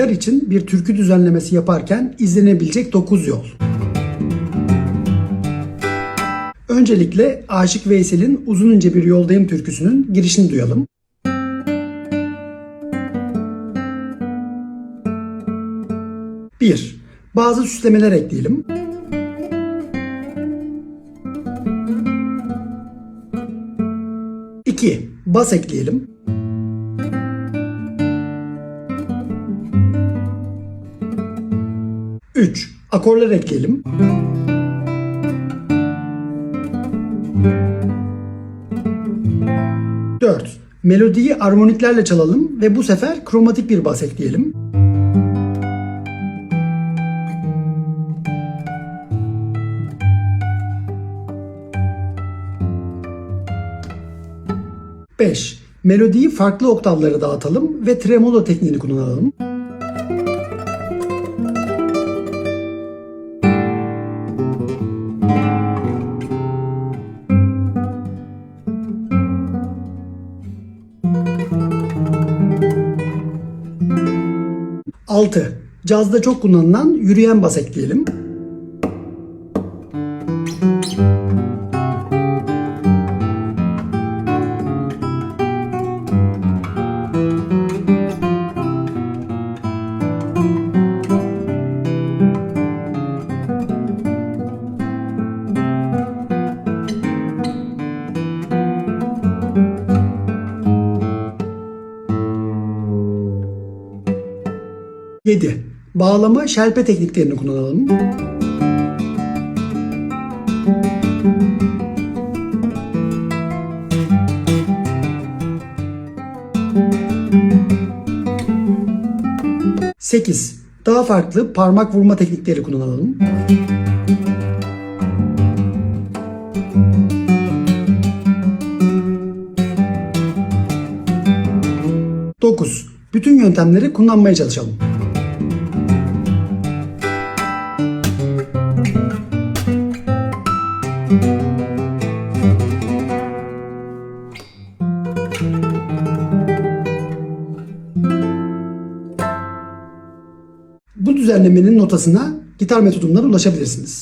gitar için bir türkü düzenlemesi yaparken izlenebilecek 9 yol. Öncelikle Aşık Veysel'in Uzun İnce Bir Yoldayım türküsünün girişini duyalım. Bir, Bazı süslemeler ekleyelim. İki, Bas ekleyelim. 3. Akorlar ekleyelim. Dört. Melodiyi armoniklerle çalalım ve bu sefer kromatik bir bas ekleyelim. Beş. Melodiyi farklı oktavlara dağıtalım ve tremolo tekniğini kullanalım. 6. Cazda çok kullanılan yürüyen bas ekleyelim. Yedi. Bağlama şelpe tekniklerini kullanalım. Sekiz. Daha farklı parmak vurma teknikleri kullanalım. 9. Bütün yöntemleri kullanmaya çalışalım. Bu düzenlemenin notasına gitar metodundan ulaşabilirsiniz.